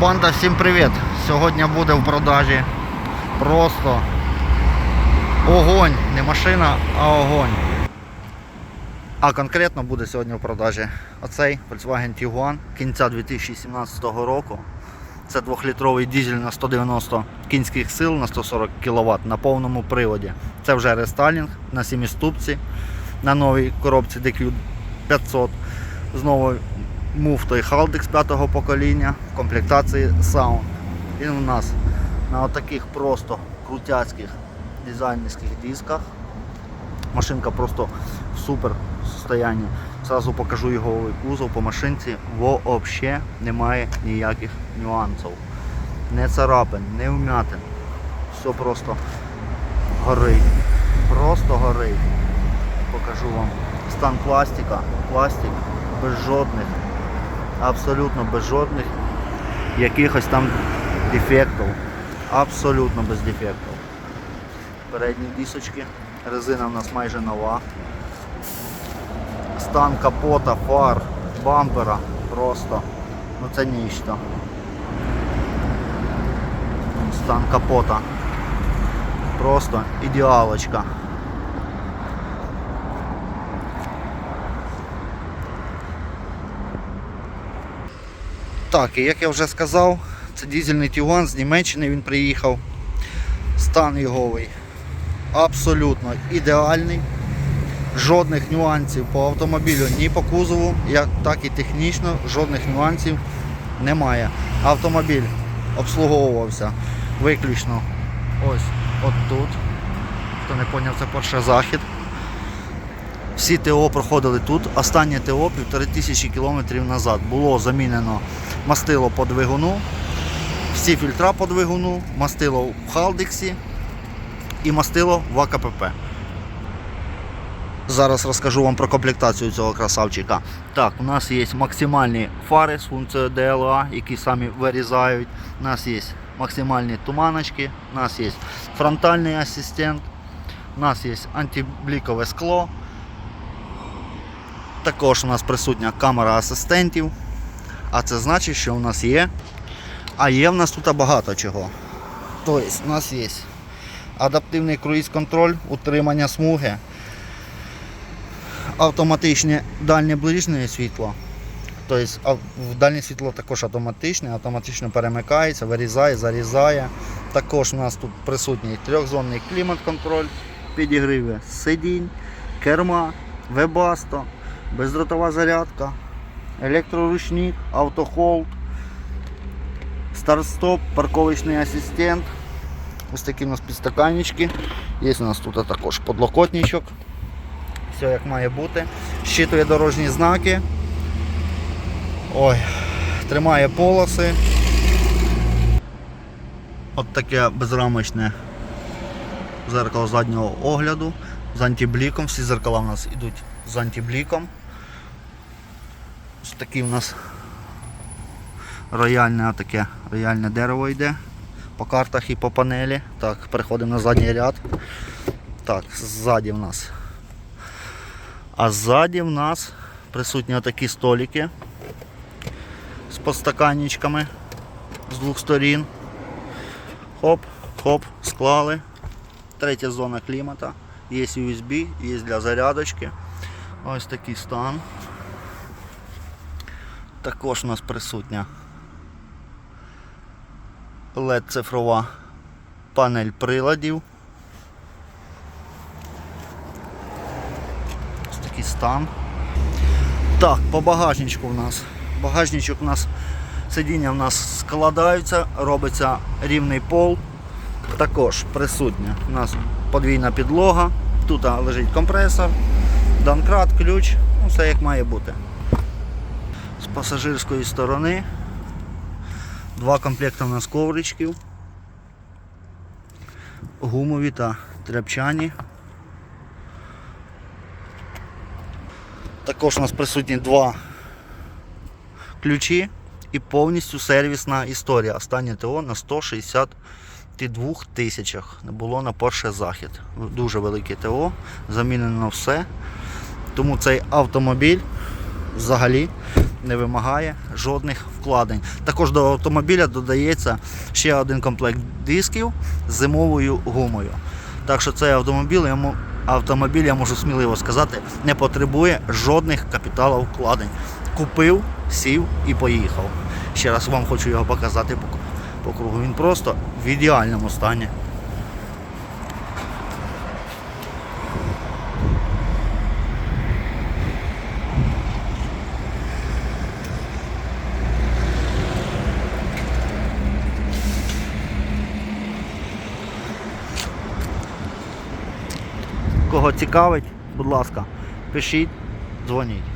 Банда, всім привіт! Сьогодні буде в продажі просто огонь, не машина, а огонь. А конкретно буде сьогодні в продажі оцей Volkswagen Tiguan кінця 2017 року. Це 2-літровий дизель на 190 кінських сил на 140 кВт на повному приводі. Це вже рестайлінг на 7 ступці на новій коробці DQ 500 з муфтою Haldex 5 покоління в комплектації Sound. Він у нас на отаких просто крутяцьких дизайнерських дисках. Машинка просто в супер состоянні. Сразу покажу його кузов по машинці. Взагалі немає ніяких нюансів. Не царапин, не вмятин. Все просто горить. Просто горить. Покажу вам стан пластика. Пластик без жодних, абсолютно без жодних якихось там дефектів. Абсолютно без дефектів. Передні дісочки. Резина в нас майже нова. Стан капота, фар, бампера просто. Ну це ніщо. Стан капота. Просто ідеалочка. Так, як я вже сказав, це дизельний Тігуан з Німеччини він приїхав. Стан йоговий абсолютно ідеальний. Жодних нюансів по автомобілю ні по кузову, як так і технічно, жодних нюансів немає. Автомобіль обслуговувався виключно ось от. Хто не зрозумів, це перший захід. Всі ТО проходили тут. Останнє ТО півтори тисячі кілометрів назад. Було замінено мастило по двигуну, всі фільтра по двигуну, мастило в Халдексі і мастило в АКПП. Зараз розкажу вам про комплектацію цього красавчика. Так, у нас є максимальні фари з функцією DLA, які самі вирізають. У нас є максимальні туманочки, у нас є фронтальний асистент, у нас є антиблікове скло. Також у нас присутня камера асистентів. А це значить, що у нас є. А є в нас тут багато чого. Тобто у нас є адаптивний круїз-контроль, утримання смуги, автоматичне дальнє ближнє світло. Тобто дальнє світло також автоматичне, автоматично перемикається, вирізає, зарізає. Також у нас тут присутній трьохзонний клімат-контроль, підігриви сидінь, керма, вебасто, бездротова зарядка, електроручник, автохолд, старт-стоп, парковочний асистент. Ось такі у нас підстаканнички. Є у нас тут також подлокотничок. Все як має бути. Щитує дорожні знаки. Ой, тримає полоси. От таке безрамочне зеркало заднього огляду з антибліком. Всі зеркала у нас йдуть з антибліком. Ось такий у нас рояльне таке рояльне дерево йде по картах і по панелі. Так, переходимо на задній ряд. Так, ззаді в нас. А ззаді в нас присутні отакі столики з подстаканничками з двох сторін. Хоп, хоп, склали. Третя зона клімата. Є USB, є для зарядочки. Ось такий стан. Також у нас присутня LED цифрова панель приладів. Ось такий стан. Так, по багажничку у нас. Багажничок у нас сидіння у нас складаються, робиться рівний пол. Також присутня у нас подвійна підлога. Тут лежить компресор, данкрат, ключ, ну, все як має бути. З пасажирської сторони Два комплекти у нас ковричків. Гумові та тряпчані. Також у нас присутні два ключі і повністю сервісна історія. Останнє ТО на 162 тисячах. Не було на перший захід. Дуже велике ТО, замінено все. Тому цей автомобіль взагалі не вимагає жодних вкладень. Також до автомобіля додається ще один комплект дисків з зимовою гумою. Так що цей автомобіль, автомобіль, я можу сміливо сказати, не потребує жодних капіталовкладень. Купив, сів і поїхав. Ще раз вам хочу його показати по, по кругу. Він просто в ідеальному стані. Кого цікавить, будь ласка, пишіть, дзвоніть.